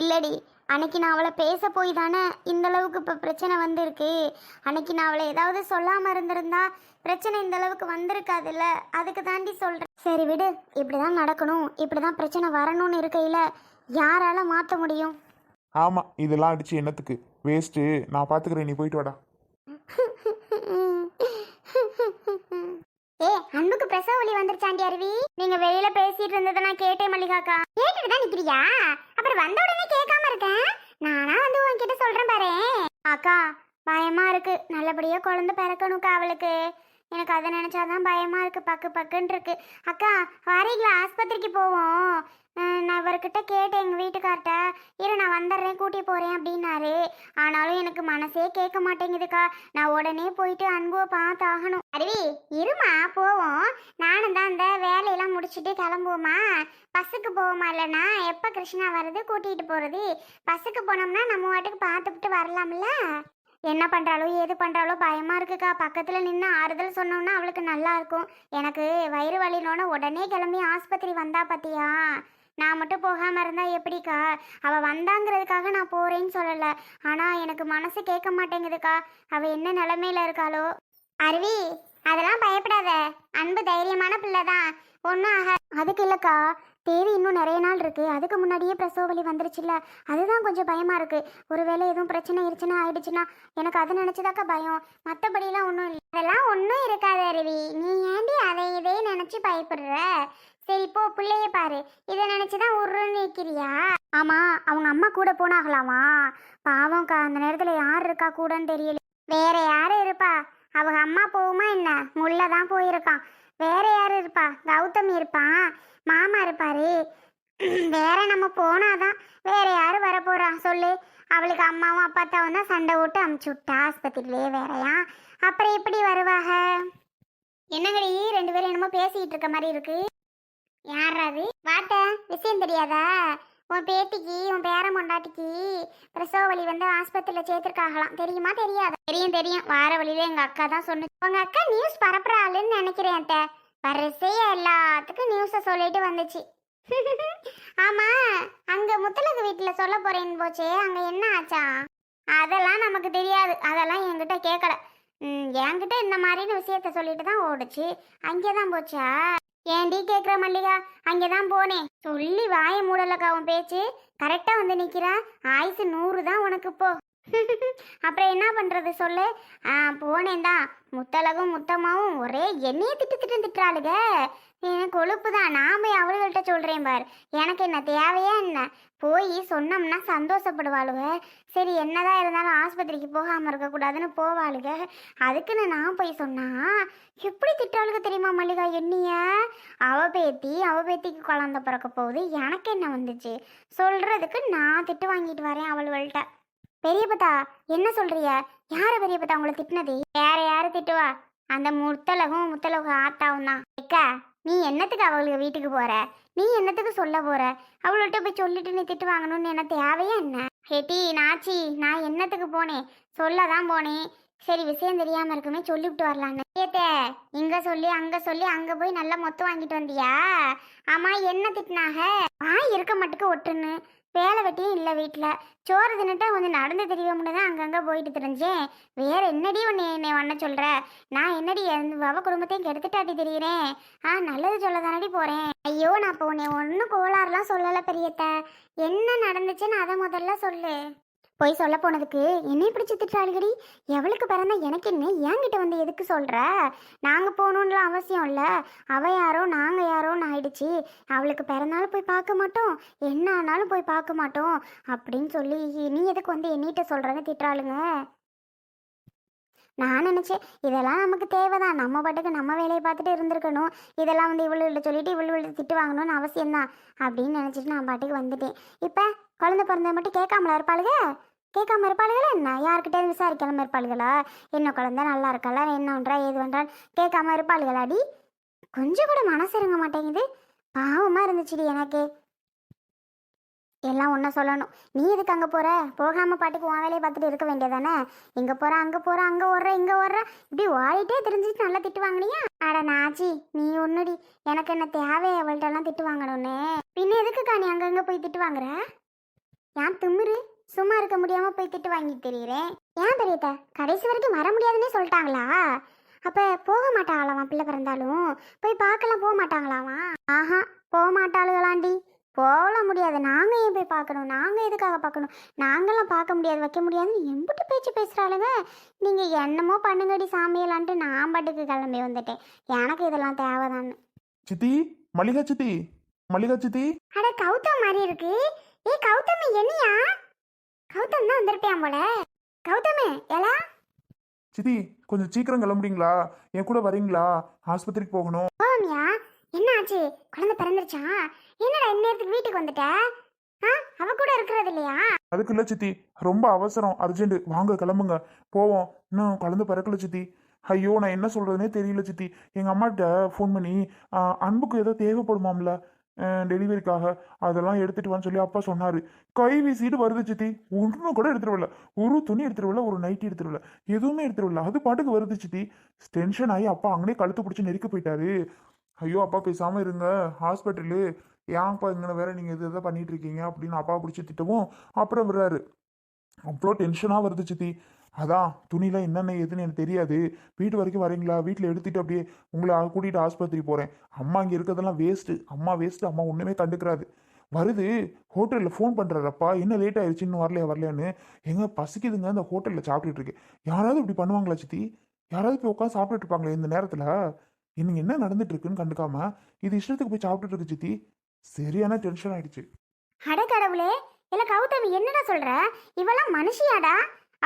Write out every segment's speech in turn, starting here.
இல்லடி அன்னைக்கு நான் அவளை பேச போய் தானே இந்த அளவுக்கு இப்போ பிரச்சனை வந்திருக்கு. அன்னைக்கு நான் அவளை ஏதாவது சொல்லாமல் இருந்திருந்தா பிரச்சனை இந்த அளவுக்கு வந்திருக்காதுல்ல? அதுக்கு தாண்டி சொல்கிறேன் சரி விடு இப்படி தான் நடக்கணும் இப்படி தான் பிரச்சனை வரணும்னு இருக்கையில் யாரால மாற்ற முடியும்? ஆமாம் இதெல்லாம் அடிச்சு என்னத்துக்கு? வேஸ்ட்டு நான் பார்த்துக்கிறேன் நீ போயிட்டு வாடா. ஏ அன்புக்கு பிரசவ வலி வந்துருச்சாண்டி அருவி? நீங்க வெளியில பேசிட்டு இருந்ததை நான் கேட்டேன் மல்லிகாக்கா. கேட்டுட்டு தான் நிக்கிறியா? அப்புறம் வந்த உடனே கேட்காம இருக்கேன் நானா வந்து உன்கிட்ட சொல்றேன் பாரு. அக்கா பயமா இருக்கு. நல்லபடியா குழந்தை பிறக்கணும்க்கா அவளுக்கு. எனக்கு அதை நினைச்சாதான் பயமா இருக்கு. பக்கு பக்குன்னு இருக்கு. அக்கா வரீங்களா ஆஸ்பத்திரிக்கு போவோம். நான் இவர்கிட்ட கேட்டேன் எங்க வீட்டுக்கார்ட்ட. இரு நான் வந்துடுறேன் கூட்டி போகிறேன் அப்படின்னாரு. ஆனாலும் எனக்கு மனசே கேட்க மாட்டேங்குதுக்கா. நான் உடனே போயிட்டு அன்புவை பார்த்தாகணும். அருவி இருமா போவோம். நானும் தான் அந்த வேலையெல்லாம் முடிச்சுட்டு கிளம்புவோமா? பஸ்ஸுக்கு போவோமா இல்லைனா எப்போ கிருஷ்ணா வருது கூட்டிகிட்டு போகிறது பஸ்ஸுக்கு போனோம்னா நம்ம வாட்டுக்கு பார்த்துக்கிட்டு வரலாம்ல? என்ன பண்ணுறாளோ ஏது பண்ணுறாளோ பயமாக இருக்குக்கா. பக்கத்தில் நின்று ஆறுதல் சொன்னோம்னா அவளுக்கு நல்லா இருக்கும். எனக்கு வயிறு வலினோன்னு உடனே கிளம்பி ஆஸ்பத்திரி வந்தா பார்த்தியா நான் மட்டும் போகாமல் இருந்தால் எப்படிக்கா? அவள் வந்தாங்கிறதுக்காக நான் போகிறேன்னு சொல்லலை. ஆனால் எனக்கு மனசு கேட்க மாட்டேங்குதுக்கா. அவள் என்ன நிலமையில இருக்காளோ? அருவி அதெல்லாம் பயப்படாத. அன்பு தைரியமான பிள்ளை தான் ஒன்றும் ஆக அதுக்கு இல்லைக்கா. தேதி இன்னும் நிறைய நாள் இருக்கு. அதுக்கு முன்னாடியே பிரசவ வலி வந்துருச்சுல்ல? அதுதான் கொஞ்சம் பயமா இருக்கு. ஒருவேளை எதுவும் பிரச்சனை இருச்சுன்னா ஆயிடுச்சுன்னா எனக்கு அது நினைச்சதாக்க பயம். மற்றபடிலாம் ஒன்றும் இல்லை. அதெல்லாம் ஒன்றும் இருக்காது அருவி. நீ ஏண்டி அதை இதே நினைச்சு பயப்படுற? சரி போ பிள்ளைய பாரு. இதை நினைச்சுதான் உருன்னு நிற்கிறியா ஆமா அவங்க அம்மா கூட போனாகலாமா பாவம்க்கா அந்த நேரத்துல யார் இருக்கா கூடன்னு தெரியல. வேற யாரு இருப்பா? அவங்க அம்மா போகுமா என்ன? முள்ளதான் போயிருக்கான். வேற யாரு இருப்பா? கௌதம் இருப்பான் மாமா இருப்பாரு. வேற நம்ம போனாதான் வேற யாரு வர போறா சொல்லு. அவளுக்கு அம்மாவும் அப்பாத்தாவும் தான் சண்டை ஓட்டு அமுச்சு விட்டா ஆஸ்பத்திரியிலே வேறயா? அப்புறம் எப்படி வருவாக? என்னங்கடி ரெண்டு பேரும் என்னமோ பேசிக்கிட்டு இருக்க மாதிரி இருக்கு. யாராது வாட்ட விஷயம் தெரியாதா? உன் பேத்திக்கு உன் பேர பொண்டாட்டிக்கு பிரசவ வழி வந்து ஆஸ்பத்திரியில் சேர்த்துருக்காகலாம் தெரியுமா தெரியாதா? தெரியும் தெரியும். வார வழியில எங்க அக்கா தான் சொன்னு உங்க அக்கா நியூஸ் பரப்புற ஆளுன்னு நினைக்கிறேன் அத்தை. வரிசையா எல்லாத்துக்கும் நியூஸை சொல்லிட்டு வந்துச்சு. ஆமா அங்க முத்தலகு வீட்டுல சொல்ல போறேன்னு போச்சே அங்க என்ன ஆச்சா? அதெல்லாம் நமக்கு தெரியாது. அதெல்லாம் என்கிட்ட கேட்கல என்கிட்ட இந்த மாதிரின்னு விஷயத்த சொல்லிட்டு தான் ஓடுச்சு. அங்கே தான் போச்சா? ஏன்டி கேட்குற மல்லிகா? அங்கே தான் போனேன் சொல்லி வாய மூடலக்கா உன் பேச்சு. கரெக்டாக வந்து நிற்கிறா ஆயுசு நூறு தான் உனக்கு போ அப்புறம் என்ன பண்ணுறது சொல்லு? போனேன் தான் முத்தழகும் முத்தம்மாவும் ஒரே என்னையே திட்டு திட்டு திட்டுறாளுக எனக்கு கொழுப்பு தான் நான் போய் அவளுகள்கிட்ட சொல்கிறேன் பார். எனக்கு என்ன தேவையா என்ன? போய் சொன்னோம்னா சந்தோஷப்படுவாளுக. சரி என்னதான் இருந்தாலும் ஆஸ்பத்திரிக்கு போகாமல் இருக்கக்கூடாதுன்னு போவாளுக. அதுக்குன்னு நான் போய் சொன்னா எப்படி திட்டாளுக தெரியுமா மல்லிகா என்னைய? அவ பேத்தி அவ பேத்திக்கு குழந்த பிறக்க போகுது. எனக்கு என்ன வந்துச்சு? சொல்கிறதுக்கு நான் திட்டு வாங்கிட்டு வரேன் அவளுகள்கிட்ட பெரியப்பத்தா என்ன சொல்றிய யார பெரியப்பத்தா உங்களை திட்டினது? வேற யாரு திட்டுவா? அந்த முத்தலகும் முத்தலகு ஆத்தாவும் தான். அக்கா நீ என்னத்துக்கு அவளுக்கு வீட்டுக்கு போற? நீ என்னத்துக்கு சொல்ல போற? அவள்கிட்ட போய் சொல்லிட்டு நீ திட்டு வாங்கணும்னு என்ன தேவையா என்ன? ஹெட்டி நாச்சி நான் என்னத்துக்கு போனேன் சொல்ல தான் போனேன் சரி விஷயம் தெரியாம இருக்குமே சொல்லிவிட்டு வரலான்னு. ஏத்தே இங்க சொல்லி அங்க சொல்லி அங்க போய் நல்லா மொத்தம் வாங்கிட்டு வந்தியா? ஆமா என்ன திட்டினாக? ஆ இருக்க மட்டுக்கு ஒட்டுன்னு. வேலை வெட்டியும் இல்லை வீட்டில். சோறு தின்னுட்டா கொஞ்சம் நடந்து தெரிய தான் அங்கங்கே போயிட்டு தெரிஞ்சேன். வேறு என்னடி உன்னை என்னை வண்ண சொல்கிற நான் என்னடி என் அவ குடும்பத்தையும் கெடுத்துட்டாட்டி தெரியுறேன்? ஆ நல்லது சொல்ல தானடி போகிறேன் ஐயோ நான் இப்போ உன்னை ஒன்றும் கோளாறுலாம் சொல்லலை பெரியத்த. என்ன நடந்துச்சுன்னு அதை முதல்ல சொல்லு. போய் சொல்ல போனதுக்கு என்னை பிடிச்சி திட்டாளுகடி எவளுக்கு பிறந்தா எனக்கு என்ன? என்கிட்ட வந்து எதுக்கு சொல்கிற நாங்கள் போகணுன்லாம் அவசியம் இல்லை. அவள் யாரோ நாங்கள் யாரோ ஆயிடுச்சு அவளுக்கு பிறந்தாலும் போய் பார்க்க மாட்டோம். என்ன ஆனாலும் போய் பார்க்க மாட்டோம். அப்படின்னு சொல்லி நீ எதுக்கு வந்து என்னிட்ட சொல்கிறேன்னு திட்டுறாளுங்க? நான் நினச்சேன் இதெல்லாம் நமக்கு தேவைதான். நம்ம பாட்டுக்கு நம்ம வேலையை பார்த்துட்டு இருந்திருக்கணும். இதெல்லாம் வந்து இவ்வளோ சொல்லிட்டு இவ்வளோ திட்டு வாங்கணும்னு அவசியம்தான். அப்படின்னு நினச்சிட்டு நான் பாட்டுக்கு வந்துட்டேன். இப்போ குழந்தை பிறந்த மட்டும் கேட்காமலா இருப்பாளுக? கேட்காம இருப்பாளுகளா என்ன? யார்கிட்ட விசாரிக்காம இருப்பாளுகளா? என்ன குழந்தை நல்லா இருக்கல என்ன பண்ணுறா ஏது பண்ணுறான்னு கேட்காம இருப்பாளுகளாடி? கொஞ்சம் கூட மனசு இறங்க மாட்டேங்குது. பாவமாக இருந்துச்சுடி எனக்கு. எல்லாம் ஒன்றா சொல்லணும். நீ எதுக்கு அங்கே போகிற போகாமல் பாட்டுக்கு உன் வேலையை பார்த்துட்டு இருக்க வேண்டியதானே இங்கே போகிற அங்கே போகிற அங்கே ஓடுற இங்கே ஓடுற. இப்படி ஓடிட்டே தெரிஞ்சுட்டு நல்லா திட்டு வாங்கினியா அட நாச்சி நீ ஒன்றுடி எனக்கு என்ன தேவை? அவள்கிட்டலாம் திட்டு வாங்கணும்னு. பின்ன எதுக்குக்கா நீ அங்கங்கே போய் திட்டு வாங்குற? ஏன் திமிரு? சும்மா இருக்க முடியாமல் போய் திட்டு வாங்கி தெரியுறேன். ஏன் பெரியத்த? கடைசி வரைக்கும் வர முடியாதுன்னே சொல்லிட்டாங்களா? அப்ப போக மாட்டாங்களாம் பிள்ளை பிறந்தாலும்? போய் பார்க்கலாம் போக மாட்டாங்களாமா? ஆஹா போக மாட்டாளுகளாண்டி. போகல முடியாது. நாங்க ஏன் போய் பார்க்கணும்? நாங்க எதுக்காக பார்க்கணும்? நாங்கெல்லாம் பார்க்க முடியாது வைக்க முடியாதுன்னு எம்பிட்டு பேச்சு பேசுறாளுங்க. நீங்க என்னமோ பண்ணுங்கடி சாமியலான்ட்டு நான் பாட்டுக்கு கிளம்பி வந்துட்டேன். எனக்கு இதெல்லாம் தேவைதான்னு. சித்தி மல்லிகா சித்தி மல்லிகா சித்தி. அட கௌதம் மாதிரி இருக்கு. ஏ கௌதமி என்னையா? கௌதம் தான் வந்திருப்பியான் போல. கௌதமி எலா? சித்தி கொஞ்சம் சீக்கிரம் கிளம்புறீங்களா? என் கூட வரீங்களா? ஆஸ்பத்திரிக்கு போகணும். போமியா என்ன ஆச்சு? குழந்தை பிறந்துருச்சா? என்னடா இந்நேரத்துக்கு வீட்டுக்கு வந்துட்ட? அவ கூட இருக்கிறது இல்லையா? அதுக்கு இல்லை சித்தி. ரொம்ப அவசரம். அர்ஜென்ட். வாங்க கிளம்புங்க. போவோம். இன்னும் குழந்தை பிறக்கல சித்தி. ஐயோ நான் என்ன சொல்றதுனே தெரியல சித்தி. எங்க அம்மாட்ட ஃபோன் பண்ணி அன்புக்கு ஏதோ தேவைப்படுமாம்ல? டெலிவரிக்காக அதெல்லாம் எடுத்துட்டு வான்னு சொல்லி அப்பா சொன்னாரு. கை வீசிட்டு வருது சித்தி. ஒன்றும் கூட எடுத்துட்டு வரல. ஒரு துணி எடுத்துட்டு வரல ஒரு நைட்டி எடுத்துட்டு வரல. எதுவுமே எடுத்துட்டு வரல. அது பாட்டுக்கு வருது சித்தி. டென்ஷன் ஆகி அப்பா அங்கனே கழுத்து பிடிச்சி நெருக்க போயிட்டாரு. ஐயோ அப்பா பேசாம இருங்க. ஹாஸ்பிட்டலு ஏன்ப்பா இங்கே வேற நீங்க இது இதை பண்ணிட்டு இருக்கீங்க அப்படின்னு அப்பா பிடிச்சி திட்டவும் அப்புறம் விடுறாரு. அவ்வளோ டென்ஷனாக வருது சித்தி. அதான் துணிலாம் என்னென்ன ஏதுன்னு எனக்கு தெரியாது. வீட்டு வரைக்கும் வரீங்களா? வீட்டில் எடுத்துட்டு அப்படியே உங்களை கூட்டிகிட்டு ஆஸ்பத்திரி போகிறேன் அம்மா இங்கே இருக்கிறதெல்லாம் வேஸ்ட்டு அம்மா வேஸ்ட்டு அம்மா ஒன்றுமே கண்டுக்கிறாது. வருது. ஹோட்டலில் ஃபோன் பண்ணுறாரப்பா என்ன லேட் ஆயிடுச்சு இன்னும் வரலையா? வரலையான்னு. எங்கே பசிக்குதுங்க. அந்த ஹோட்டலில் சாப்பிட்டுட்டு இருக்கு யாராவது இப்படி பண்ணுவாங்களா சித்தி? யாராவது போய் உட்காந்து சாப்பிட்டுட்டு இருப்பாங்களே இந்த நேரத்தில்? இன்னைக்கு என்ன நடந்துட்டு இருக்குன்னு கண்டுக்காம இது இஷ்டத்துக்கு போய் சாப்பிட்டுட்டு இருக்கு சித்தி. சரியான டென்ஷன் ஆயிடுச்சு. அட கடவுளே இல்ல கௌதமி என்னடா சொல்ற? இவெல்லாம் மனுஷியாடா?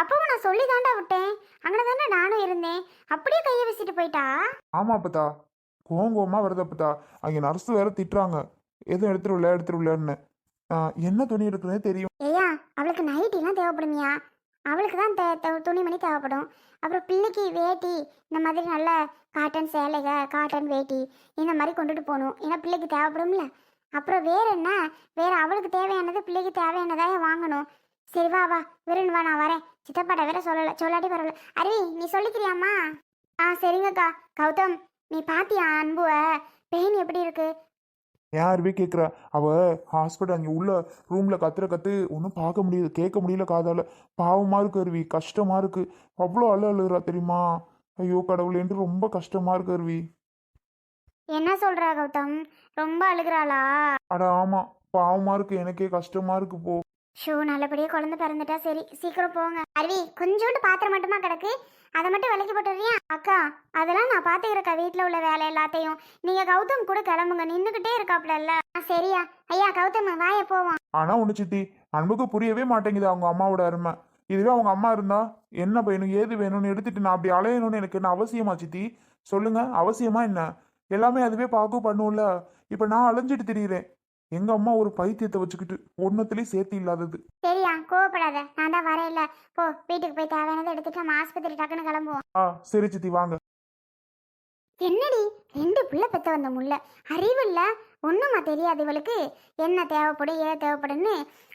அப்பவும் நான் சொல்லி தாண்டா விட்டேன். அங்கே தானே நானும் இருந்தேன். அப்படியே கையை வீசிட்டு போயிட்டா? ஆமா அப்பத்தா. கோவமா வருது அப்பத்தா. அங்கே நர்ஸ் வேற திட்டுறாங்க. எதுவும் எடுத்துருவில்ல எடுத்துருவில்லன்னு என்ன துணி இருக்குன்னே தெரியும். ஏய்யா அவளுக்கு நைட்டிலாம் தேவைப்படுமியா? அவளுக்கு தான் தே தே- துணிமணி தேவைப்படும். அப்புறம் பிள்ளைக்கு வேட்டி இந்த மாதிரி நல்ல காட்டன் சேலைக காட்டன் வேட்டி இந்த மாதிரி கொண்டுட்டு போகணும். ஏன்னா பிள்ளைக்கு தேவைப்படும்ல. அப்புறம் வேற என்ன? வேற அவளுக்கு தேவையானது பிள்ளைக்கு தேவையானதாக வாங்கணும். சரி வா வா. விருன் வா நான் வரேன். சித்தப்பாட்ட வேற சொல்லலை சொல்லாட்டி பரவாயில்ல. அருவி நீ சொல்லிக்கிறியாம்மா? ஆ சரிங்கக்கா. கௌதம் நீ பாத்தியா அன்புவ? பெயின் எப்படி இருக்கு? ஏன் அருவி கேட்குற அவ ஹாஸ்பிட்டல் அங்கே உள்ள ரூமில் கத்துற கத்து ஒன்றும் பார்க்க முடியுது. கேட்க முடியல காதால. பாவமாக இருக்கு அருவி. கஷ்டமாக இருக்கு. அவ்வளோ அழு அழுகுறா தெரியுமா? ஐயோ கடவுளேன்ட்டு ரொம்ப கஷ்டமாக இருக்கு அருவி. என்ன சொல்ற கௌதம்? ரொம்ப அழுகுறாளா? அட ஆமாம் பாவமாக இருக்கு. எனக்கே கஷ்டமாக இருக்கு போ. ஷோ நல்லபடியாக குழந்தை பிறந்துட்டா சரி சீக்கிரம் போங்க. அருவி கொஞ்சோண்டு பாத்திரம் மட்டுமா கிடக்கு? அதை மட்டும் விலைக்கு போட்டுறியா அக்கா அதெல்லாம் நான் பார்த்துக்கிறேக்கா வீட்டில் உள்ள வேலை எல்லாத்தையும். நீங்கள் கௌதம் கூட கிளம்புங்க நின்றுக்கிட்டே இருக்காப்ல சரியா. ஐயா கௌதம் வாய போவோம். ஆனால் ஒன்று சித்தி அன்புக்கு புரியவே மாட்டேங்குது அவங்க அம்மாவோட அருமை. இதுவே அவங்க அம்மா இருந்தா என்ன வேணும் ஏது வேணும்னு எடுத்துட்டு நான் அப்படி அலையணும்னு எனக்கு என்ன அவசியமா சித்தி? சொல்லுங்க அவசியமா என்ன? எல்லாமே அதுவே பார்க்கும் பண்ணும்ல. இப்போ நான் அலைஞ்சிட்டு திரியிறேன். எங்க அம்மா ஒரு பைத்தியத்தை வச்சுக்கிட்டு ஒன்னத்துலயும் சேர்த்து இல்லாதது. சரியா கோவப்படாத. நான் தான் வரையில போ வீட்டுக்கு போய் தேவையானதை எடுத்துட்டு நம்ம ஆஸ்பத்திரி டக்குன்னு கிளம்புவோம். ஆ சரி சித்தி வாங்க. என்னடி? ரெண்டு புள்ள பெத்த வந்த முல்ல. அறிவு இல்ல. ஒண்ணுமா தெரியாது இவளுக்கு. என்ன தேவைப்படும் ஏன் தேவைப்படுன்னு.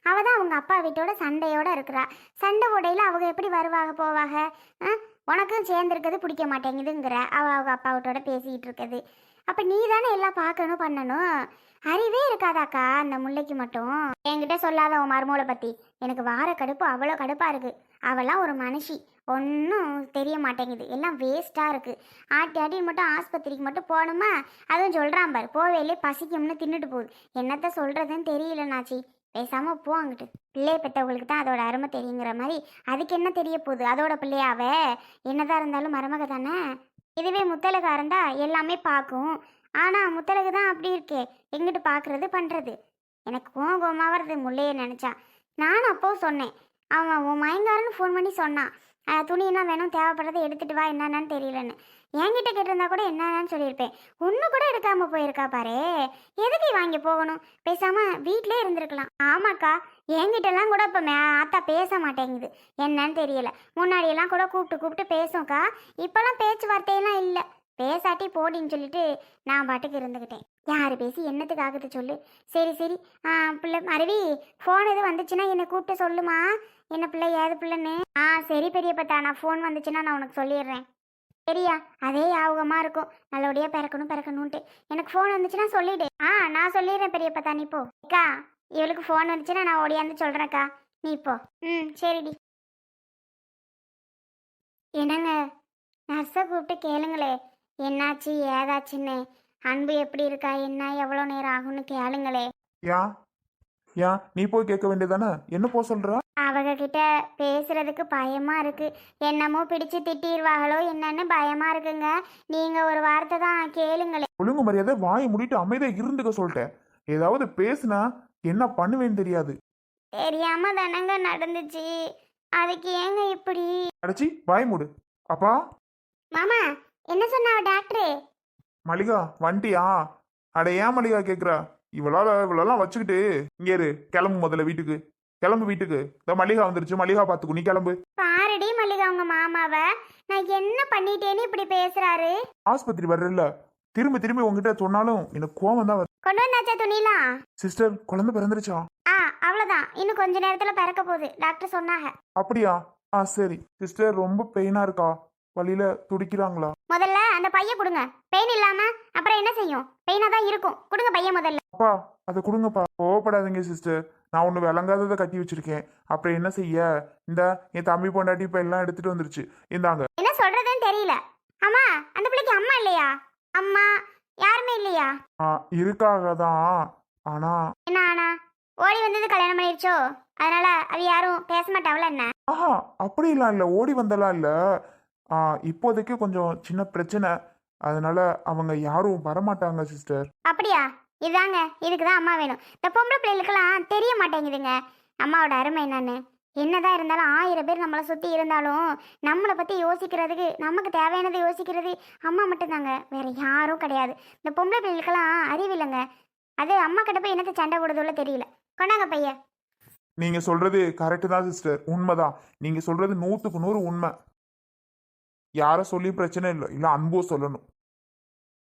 அவ தான் அவங்க அப்பா வீட்டோட சண்டையோட இருக்கிறா. சண்டை உடையில அவங்க எப்படி வருவாங்க போவாங்க? உனக்கும் சேர்ந்துருக்கிறது பிடிக்க மாட்டேங்குதுங்கிற. அவ அவங்க அப்பா வீட்டோட பேசிக்கிட்டு இருக்குது அப்ப நீ தானே எல்லாம் பார்க்கணும் பண்ணணும்? அறிவே இருக்காதாக்கா அந்த முல்லைக்கு மட்டும். என்கிட்ட சொல்லாத உன் மருமோளை பத்தி. எனக்கு வார கடுப்பு அவ்வளோ கடுப்பா இருக்கு. அவெல்லாம் ஒரு மனுஷி. ஒன்றும் தெரிய மாட்டேங்குது. எல்லாம் வேஸ்ட்டாக இருக்குது ஆட்டி ஆட்டி மட்டும் ஆஸ்பத்திரிக்கு மட்டும் போகணுமா? அதுவும் சொல்கிறான் பாரு. போவேலே பசிக்கும்னு தின்னுட்டு போகுது. என்னத்த சொல்கிறதுன்னு தெரியல நாச்சி. பேசாம போ அங்கிட்டு. பிள்ளைய பெற்றவங்களுக்கு தான் அதோட அருமை தெரியுங்கிற மாதிரி. அதுக்கு என்ன தெரிய போகுது? அதோட பிள்ளையாவ? என்னதான் இருந்தாலும் மருமக தானே இதுவே முத்தலகா இருந்தா எல்லாமே பார்க்கும் ஆனால் முத்தலகு தான் அப்படி இருக்கே. எங்கிட்டு பார்க்குறது பண்ணுறது எனக்கு கோவம் கோவமா வருது முள்ளைய நினச்சா. நானும் அப்போ சொன்னேன். அவன் உன் மயங்காரன்னு ஃபோன் பண்ணி சொன்னான். துணி துணியெல்லாம் வேணும் தேவைப்படுறதை எடுத்துட்டு வா என்னென்னு தெரியலன்னு. என்கிட்ட கேட்டிருந்தா கூட என்னன்னு சொல்லியிருப்பேன் ஒன்று கூட எடுக்காம போயிருக்கா பாரு. எதுக்கு வாங்கி போகணும்? பேசாம வீட்டிலே இருந்திருக்கலாம். ஆமாக்கா என்கிட்டலாம் கூட இப்போ மே ஆத்தா பேச மாட்டேங்குது. என்னன்னு தெரியல. முன்னாடியெல்லாம் கூட கூப்பிட்டு கூப்பிட்டு பேசும்க்கா. இப்போல்லாம் பேச்சுவார்த்தையெல்லாம் இல்லை. பேசாட்டி போடின்னு சொல்லிட்டு நான் பாட்டுக்கு இருந்துக்கிட்டேன் யார் பேசி என்னத்துக்கு ஆகுது சொல்லு. சரி சரி. ஆ பிள்ளை அருவி ஃபோன் எதுவும் வந்துச்சுன்னா என்னை கூப்பிட்டு சொல்லுமா. என்ன பிள்ளை ஏது பிள்ளைன்னு? ஆ சரி பெரியப்பட்டா நான் ஃபோன் வந்துச்சுன்னா நான் உனக்கு சொல்லிடுறேன். சரியா அதே ஞாபகமாக இருக்கும். நல்லபடியாக பிறக்கணும் பிறக்கணும்ன்ட்டு. எனக்கு ஃபோன் வந்துச்சுன்னா சொல்லிடு. ஆ நான் சொல்லிடுறேன் பெரியப்பத்தா நீ இப்போ அக்கா இவளுக்கு ஃபோன் வந்துச்சுன்னா நான் ஓடியாந்து சொல்கிறேன்க்கா நீ இப்போ ம் சரிடி. என்னங்க? நர்ஸை கூப்பிட்டு கேளுங்களே. என்னாச்சு ஏதாச்சுன்னு. அன்பு எப்படி இருக்கா என்ன எவ்வளோ நேரம் ஆகும்னு கேளுங்களே. யா? ஏன்? நீ போய் கேட்க வேண்டியதானே என்ன போ சொல்ற? அவங்க கிட்ட பேசுறதுக்கு பயமா இருக்கு. என்னமோ பிடிச்சு திட்டிடுவாங்களோ என்னன்னு பயமா இருக்குங்க. நீங்க ஒரு வார்த்தை தான் கேளுங்களே. ஒழுங்கு மரியாதை வாயை மூடிட்டு அமைதியா இருந்துக்க சொல்லிட்டேன். ஏதாவது பேசுனா என்ன பண்ணுவேன்னு தெரியாது. தெரியாம தானங்க நடந்துச்சு. அதுக்கு ஏங்க இப்படி? அடைச்சி வாய் மூடு. அப்பா. மாமா என்ன சொன்னா டாக்டரு? மளிகா வண்டியா? அட ஏன் மளிகா கேக்குறா? இவளால இவளெல்லாம் வச்சுக்கிட்டு இங்க இரு கிளம்பு முதல்ல வீட்டுக்கு. கிளம்பு வீட்டுக்கு. இந்த மளிகா வந்துருச்சு. மளிகா பாத்துக்கோ நீ கிளம்பு. பாருடி மல்லிகா உங்க மாமாவை. நான் என்ன பண்ணிட்டேன்னு இப்படி பேசுறாரு? ஆஸ்பத்திரி வர்றல திரும்பி திரும்பி உங்ககிட்ட சொன்னாலும் எனக்கு கோவம் தான் வருது. கொண்டு வந்தாச்சா துணிலாம் சிஸ்டர் குழந்தை பிறந்துருச்சா? ஆ அவ்வளோதான் இன்னும் கொஞ்ச நேரத்துல பிறக்க போகுது. டாக்டர் சொன்னாங்க. அப்படியா? ஆ சரி. சிஸ்டர் ரொம்ப பெயினா இருக்கா? வழியில துடிக்கிறாங்களா? முதல்ல அந்த பைய கொடுங்க. பெயின் இல்லாம அப்புறம் என்ன செய்யும்? பெயினா தான் இருக்கும். கொடுங்க பைய முதல்ல. அப்பா அதை கொடுங்கப்பா. கோவப்படாதீங்க சிஸ்டர் நான் ஒன்று விளங்காததை கட்டி வச்சிருக்கேன். அப்புறம் என்ன செய்ய? இந்த என் தம்பி பொண்டாட்டி இப்போ எல்லாம் எடுத்துட்டு வந்துருச்சு. இந்தாங்க. என்ன சொல்றதுன்னு தெரியல. அம்மா அந்த பிள்ளைக்கு அம்மா இல்லையா? அம்மா யாருமே இல்லையா? இருக்காக தான். ஆனா என்ன ஆனா? ஓடி வந்தது கல்யாணம் பண்ணிருச்சோ? அதனால அவ யாரும் பேச மாட்டாவல என்ன? ஆஹா அப்படிலாம் இல்லை. ஓடி வந்தலாம் இல்லை. இப்போதைக்கு கொஞ்சம் சின்ன பிரச்சனை. அதனால அவங்க யாரும் வரமாட்டாங்க சிஸ்டர். அப்படியா? இதாங்க. இதுக்கு தான் அம்மா வேணும். இந்த பொம்பளை பிள்ளைகளுக்கெல்லாம் தெரிய மாட்டேங்குதுங்க. அம்மாவோட அருமை என்னன்னு. என்னதான் இருந்தாலும் ஆயிரம் பேர் நம்மளை சுற்றி இருந்தாலும் நம்மளை பற்றி யோசிக்கிறதுக்கு நமக்கு தேவையானதை யோசிக்கிறது அம்மா மட்டும்தாங்க. வேற யாரும் கிடையாது. இந்த பொம்பளை பிள்ளைகளுக்கெல்லாம் அறிவில்லைங்க அது அம்மா கிட்ட போய் என்னத்தை சண்டை போடுறதுள்ள தெரியல. கொண்டாங்க பைய. நீங்க சொல்றது கரெக்டு தான் சிஸ்டர். உண்மைதான். நீங்க சொல்றது நூற்றுக்கு நூறு உண்மை. யாரை சொல்லி பிரச்சனை இல்லை. இல்லை அன்போ சொல்லணும்.